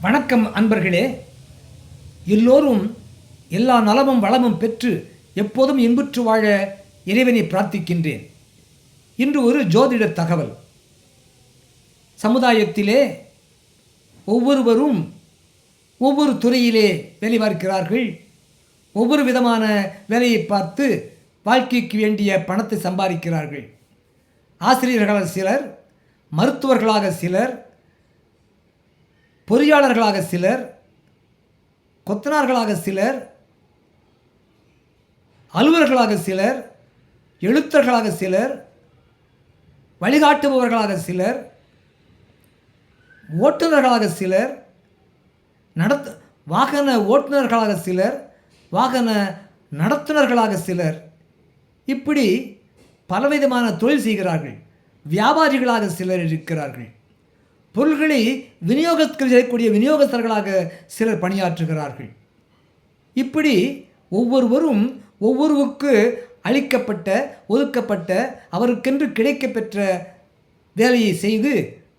வணக்கம் அன்பர்களே. எல்லோரும் எல்லா நலமும் வளமும் பெற்று எப்போதும் இன்புற்று வாழ இறைவனை பிரார்த்திக்கின்றேன். இன்று ஒரு ஜோதிட தகவல். சமுதாயத்திலே ஒவ்வொருவரும் ஒவ்வொரு துறையிலே வேலை பார்க்கிறார்கள். ஒவ்வொரு விதமான வேலையை பார்த்து வாழ்க்கைக்கு வேண்டிய பணத்தை சம்பாதிக்கிறார்கள். ஆசிரியர்களாக சிலர் மருத்துவர்களாக சிலர் பொறியாளர்களாக சிலர் கொத்தனார்களாக சிலர் அலுவலர்களாக சிலர் எழுத்தர்களாக சிலர் வழிகாட்டுபவர்களாக சிலர் ஓட்டுநர்களாக சிலர் நடத்த வாகன ஓட்டுநர்களாக சிலர் வாகன நடத்துனர்களாக சிலர் இப்படி பலவிதமான தொழில் செய்கிறார்கள். வியாபாரிகளாக சிலர் இருக்கிறார்கள். பொருள்களை விநியோகத்தில் செய்யக்கூடிய விநியோகஸ்தர்களாக சிலர் பணியாற்றுகிறார்கள். இப்படி ஒவ்வொருவரும் ஒவ்வொருவருக்கு அளிக்கப்பட்ட ஒதுக்கப்பட்ட அவருக்கென்று கிடைக்கப்பெற்ற வேலையை செய்து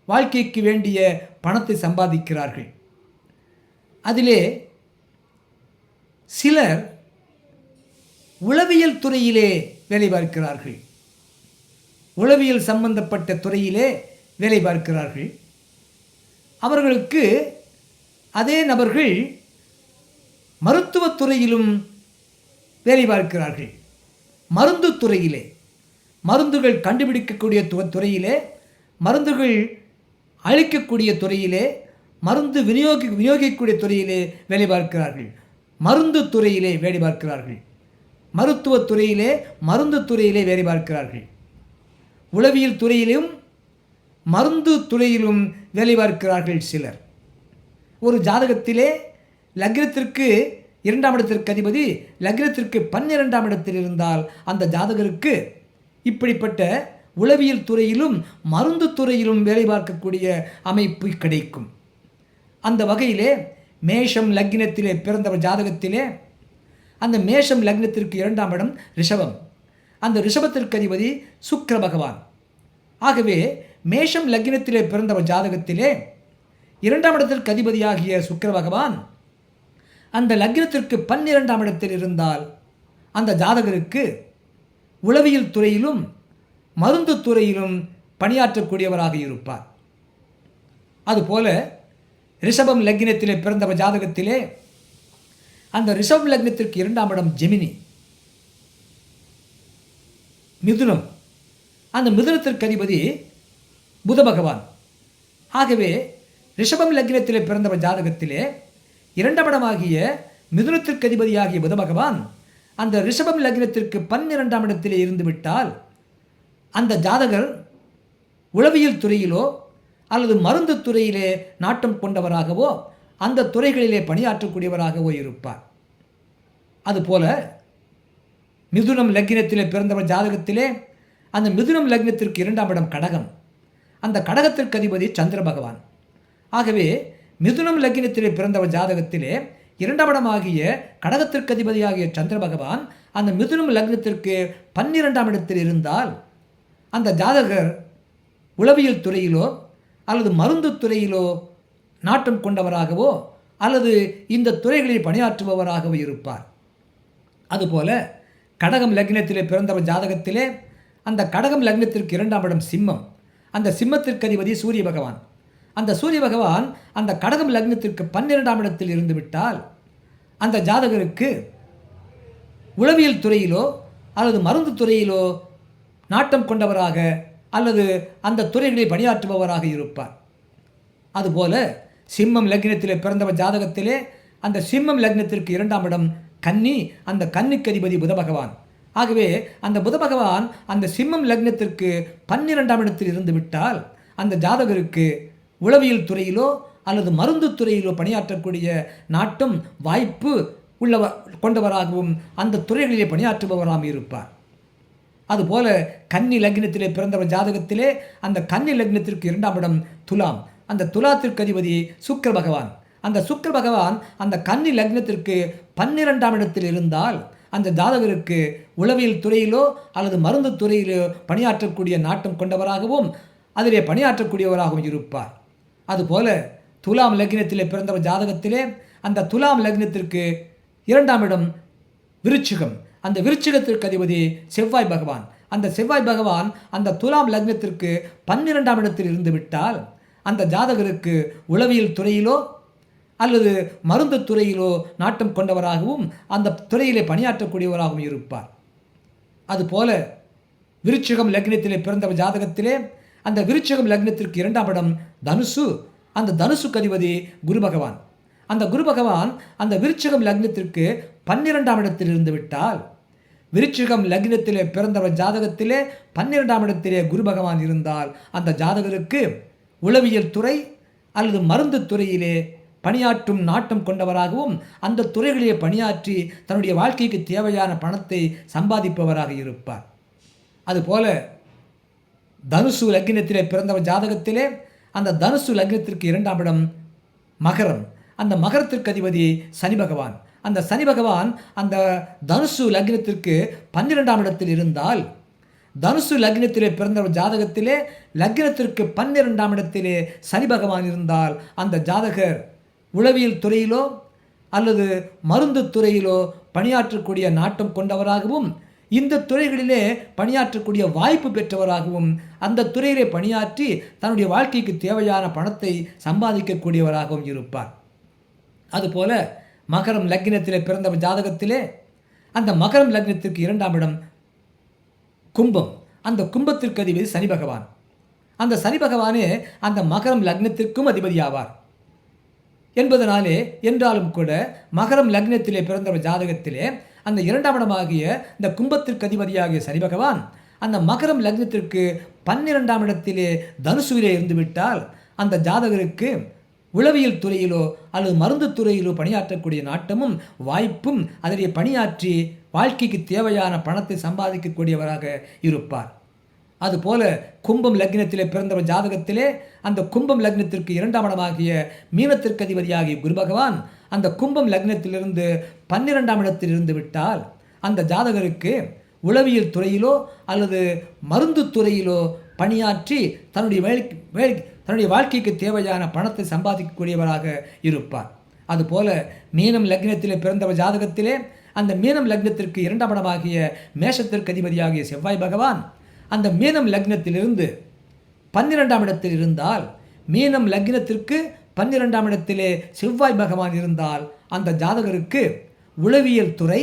வாழ்க்கைக்கு வேண்டிய பணத்தை சம்பாதிக்கிறார்கள். அதிலே சிலர் உளவியல் துறையிலே வேலை பார்க்கிறார்கள். உளவியல் சம்பந்தப்பட்ட துறையிலே வேலை பார்க்கிறார்கள். அவர்களுக்கு அதே நபர்கள் மருத்துவத் துறையிலும் வேலை பார்க்கிறார்கள். மருந்து துறையிலே. மருந்துகள் கண்டுபிடிக்கக்கூடிய து- துறையிலே. மருந்துகள் அழிக்கக்கூடிய துறையிலே. மருந்து விநியோகி விநியோகிக்கக்கூடிய துறையிலே வேலை பார்க்கிறார்கள். மருந்து துறையிலே வேலை பார்க்கிறார்கள். மருத்துவத் துறையிலே மருந்து துறையிலே வேலை பார்க்கிறார்கள். உளவியல் துறையிலும் மருந்து துறையிலும் வேலை பார்க்கிறார்கள் சிலர். ஒரு ஜாதகத்திலே லக்னத்திற்கு இரண்டாம் இடத்திற்கு அதிபதி லக்னத்திற்கு பன்னிரெண்டாம் இடத்தில் இருந்தால் அந்த ஜாதகருக்கு இப்படிப்பட்ட உளவியல் துறையிலும் மருந்து துறையிலும் வேலை பார்க்கக்கூடிய அமைப்பு கிடைக்கும். அந்த வகையிலே மேஷம் லக்னத்திலே பிறந்தவர் ஜாதகத்திலே அந்த மேஷம் லக்னத்திற்கு இரண்டாம் இடம் ரிஷபம். அந்த ரிஷபத்திற்கு அதிபதி சுக்கர பகவான். ஆகவே மேஷம் லக்னத்திலே பிறந்தவர் ஜாதகத்திலே இரண்டாம் இடத்திற்கு அதிபதியாகிய சுக்கர பகவான் அந்த லக்னத்திற்கு பன்னிரெண்டாம் இடத்தில் இருந்தால் அந்த ஜாதகருக்கு உளவியல் துறையிலும் மருந்து துறையிலும் பணியாற்றக்கூடியவராக இருப்பார். அதுபோல ரிஷபம் லக்னத்திலே பிறந்தவர் ஜாதகத்திலே அந்த ரிஷபம் லக்னத்திற்கு இரண்டாம் இடம் ஜெமினி. மிதுனம். அந்த மிதுனத்திற்கு அதிபதி புத பகவான். ஆகவே ரிஷபம் லக்னத்திலே பிறந்தவர் ஜாதகத்திலே இரண்டாம் இடமாகிய மிதுனத்திற்கு அதிபதியாகிய புத பகவான் அந்த ரிஷபம் லக்னத்திற்கு பன்னிரெண்டாம் இடத்திலே இருந்து விட்டால் அந்த ஜாதகர் உளவியல் துறையிலோ அல்லது மருந்து துறையிலே நாட்டம் கொண்டவராகவோ அந்த துறைகளிலே பணியாற்றக்கூடியவராகவோ இருப்பார். அதுபோல மிதுனம் லக்னத்திலே பிறந்தவர் ஜாதகத்திலே அந்த மிதுனம் லக்னத்திற்கு இரண்டாம் இடம் கடகம். அந்த கடகத்திற்கு அதிபதி சந்திர பகவான். ஆகவே மிதுனம் லக்னத்திலே பிறந்தவர் ஜாதகத்திலே இரண்டாம் இடமாகிய கடகத்திற்கு அதிபதியாகிய சந்திர பகவான் அந்த மிதுனம் லக்னத்திற்கு பன்னிரெண்டாம் இடத்தில் இருந்தால் அந்த ஜாதகர் உளவியல் துறையிலோ அல்லது மருந்து துறையிலோ நாட்டம் கொண்டவராகவோ அல்லது இந்த துறைகளில் பணியாற்றுபவராகவோ இருப்பார். அதுபோல கடகம் லக்னத்திலே பிறந்தவர் ஜாதகத்திலே அந்த கடகம் லக்னத்திற்கு இரண்டாம் இடம் சிம்மம். அந்த சிம்மத்திற்கு அதிபதி சூரிய பகவான். அந்த சூரிய பகவான் அந்த கடகம் லக்னத்திற்கு பன்னிரெண்டாம் இடத்தில் இருந்து விட்டால் அந்த ஜாதகருக்கு உளவியல் துறையிலோ அல்லது மருந்து துறையிலோ நாட்டம் கொண்டவராக அல்லது அந்த துறைகளில் பணியாற்றுபவராக இருப்பார். அதுபோல சிம்மம் லக்னத்திலே பிறந்தவர் ஜாதகத்திலே அந்த சிம்மம் லக்னத்திற்கு இரண்டாம் இடம் கன்னி அந்த கன்னிக்கு அதிபதி புத பகவான். ஆகவே அந்த புத பகவான் அந்த சிம்மம் லக்னத்திற்கு பன்னிரெண்டாம் இடத்தில் இருந்து விட்டால் அந்த ஜாதகருக்கு உளவியல் துறையிலோ அல்லது மருந்து துறையிலோ பணியாற்றக்கூடிய நாட்டும் வாய்ப்பு உள்ளவ கொண்டவராகவும் அந்த துறைகளிலே பணியாற்றுபவராகவும் இருப்பார். அதுபோல கன்னி லக்னத்திலே பிறந்தவர் ஜாதகத்திலே அந்த கன்னி லக்னத்திற்கு இரண்டாம் இடம் துலாம். அந்த துலாத்திற்கு அதிபதி சுக்கர பகவான். அந்த சுக்கர பகவான் அந்த கன்னி லக்னத்திற்கு பன்னிரெண்டாம் இடத்தில் இருந்தால் அந்த ஜாதகருக்கு உளவியல் துறையிலோ அல்லது மருந்து துறையிலோ பணியாற்றக்கூடிய நாட்டம் கொண்டவராகவும் அதிலே பணியாற்றக்கூடியவராகவும் இருப்பார். அதுபோல துலாம் லக்னத்திலே பிறந்தவர் ஜாதகத்திலே அந்த துலாம் லக்னத்திற்கு இரண்டாம் இடம் விருச்சிகம். அந்த விருச்சிகத்திற்கு அதிபதி செவ்வாய் பகவான். அந்த செவ்வாய் பகவான் அந்த துலாம் லக்னத்திற்கு பன்னிரெண்டாம் இடத்தில் இருந்து விட்டால் அந்த ஜாதகருக்கு உளவியல் துறையிலோ அல்லது மருந்து துறையிலோ நாட்டம் கொண்டவராகவும் அந்த துறையிலே பணியாற்றக்கூடியவராகவும் இருப்பார். அதுபோல விருச்சகம் லக்னத்திலே பிறந்த ஜாதகத்திலே அந்த விருச்சகம் லக்னத்திற்கு இரண்டாம் இடம் தனுசு. அந்த தனுசு கதிபதி குரு பகவான். அந்த குரு பகவான் அந்த விருச்சகம் லக்னத்திற்கு பன்னிரெண்டாம் இடத்தில் இருந்து விட்டால் விருச்சிகம் லக்னத்திலே பிறந்தவர் ஜாதகத்திலே பன்னிரெண்டாம் இடத்திலே குரு பகவான் இருந்தால் அந்த ஜாதகருக்கு உளவியல் துறை அல்லது மருந்து துறையிலே பணியாற்றும் நாட்டம் கொண்டவராகவும் அந்த துறைகளிலே பணியாற்றி தன்னுடைய வாழ்க்கைக்கு தேவையான பணத்தை சம்பாதிப்பவராக இருப்பார். அதுபோல தனுசு லக்னத்திலே பிறந்தவர் ஜாதகத்திலே அந்த தனுசு லக்னத்திற்கு இரண்டாம் இடம் மகரம். அந்த மகரத்திற்கு அதிபதி சனி பகவான். அந்த சனி பகவான் அந்த தனுசு லக்னத்திற்கு பன்னிரெண்டாம் இடத்தில் இருந்தால் தனுசு லக்னத்திலே பிறந்தவர் ஜாதகத்திலே லக்னத்திற்கு பன்னிரெண்டாம் இடத்திலே சனி பகவான் இருந்தால் அந்த ஜாதகர் உளவியல் துறையிலோ அல்லது மருந்து துறையிலோ பணியாற்றக்கூடிய நாட்டம் கொண்டவராகவும் இந்த துறைகளிலே பணியாற்றக்கூடிய வாய்ப்பு பெற்றவராகவும் அந்த துறையிலே பணியாற்றி தன்னுடைய வாழ்க்கைக்கு தேவையான பணத்தை சம்பாதிக்கக்கூடியவராகவும் இருப்பார். அதுபோல மகரம் லக்னத்திலே பிறந்த ஜாதகத்திலே அந்த மகரம் லக்னத்திற்கு இரண்டாம் இடம் கும்பம். அந்த கும்பத்திற்கு அதிபதி சனி பகவான். அந்த சனி பகவானே அந்த மகரம் லக்னத்திற்கும் அதிபதியாவார். என்பதனாலே என்றாலும் கூட மகரம் லக்னத்திலே பிறந்த ஜாதகத்திலே அந்த இரண்டாம் இடமாகிய இந்த கும்பத்திற்கு அதிபதியாகிய சனி பகவான் அந்த மகரம் லக்னத்திற்கு பன்னிரெண்டாம் இடத்திலே தனுசுவிலே இருந்துவிட்டால் அந்த ஜாதகருக்கு உளவியல் துறையிலோ அல்லது மருந்து துறையிலோ பணியாற்றக்கூடிய நாட்டமும் வாய்ப்பும் அதிலே பணியாற்றி வாழ்க்கைக்கு தேவையான பணத்தை சம்பாதிக்கக்கூடியவராக இருப்பார். அதுபோல கும்பம் லக்னத்திலே பிறந்தவர் ஜாதகத்திலே அந்த கும்பம் லக்னத்திற்கு இரண்டாம் இடமாகிய மீனத்திற்கு அதிபதியாகிய குரு பகவான் அந்த கும்பம் லக்னத்திலிருந்து பன்னிரெண்டாம் இடத்தில் இருந்து விட்டால் அந்த ஜாதகருக்கு உளவியல் துறையிலோ அல்லது மருந்து துறையிலோ பணியாற்றி தன்னுடைய வேலை வேலை தன்னுடைய வாழ்க்கைக்கு தேவையான பணத்தை சம்பாதிக்கக்கூடியவராக இருப்பார். அதுபோல மீனம் லக்னத்திலே பிறந்தவர் ஜாதகத்திலே அந்த மீனம் லக்னத்திற்கு இரண்டாம் இடமாகிய மேஷத்திற்கு அதிபதியாகிய செவ்வாய் பகவான் அந்த மீனம் லக்னத்திலிருந்து பன்னிரெண்டாம் இடத்தில் இருந்தால் மீனம் லக்னத்திற்கு பன்னிரெண்டாம் இடத்திலே செவ்வாய் பகவான் இருந்தால் அந்த ஜாதகருக்கு உளவியல் துறை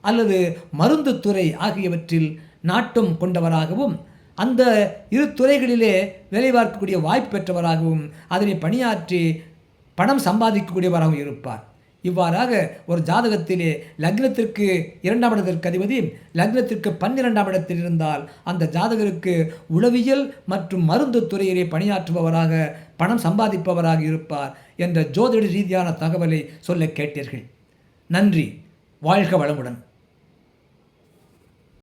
அல்லது மருந்து துறை ஆகியவற்றில் நாட்டம் கொண்டவராகவும் அந்த இரு துறைகளிலே வேலை பார்க்கக்கூடிய வாய்ப்பு பெற்றவராகவும் அதனை பணியாற்றி பணம் சம்பாதிக்கக்கூடியவராகவும் இருப்பார். இவ்வாறாக ஒரு ஜாதகத்திலே லக்னத்திற்கு இரண்டாம் இடத்திற்கு அதிபதி லக்னத்திற்கு பன்னிரெண்டாம் இடத்தில் இருந்தால் அந்த ஜாதகருக்கு உளவியல் மற்றும் மருந்து துறையிலே பணியாற்றுபவராக பணம் சம்பாதிப்பவராக இருப்பார் என்ற ஜோதிட ரீதியான தகவலை சொல்ல கேட்டீர்கள். நன்றி. வாழ்க வளமுடன்.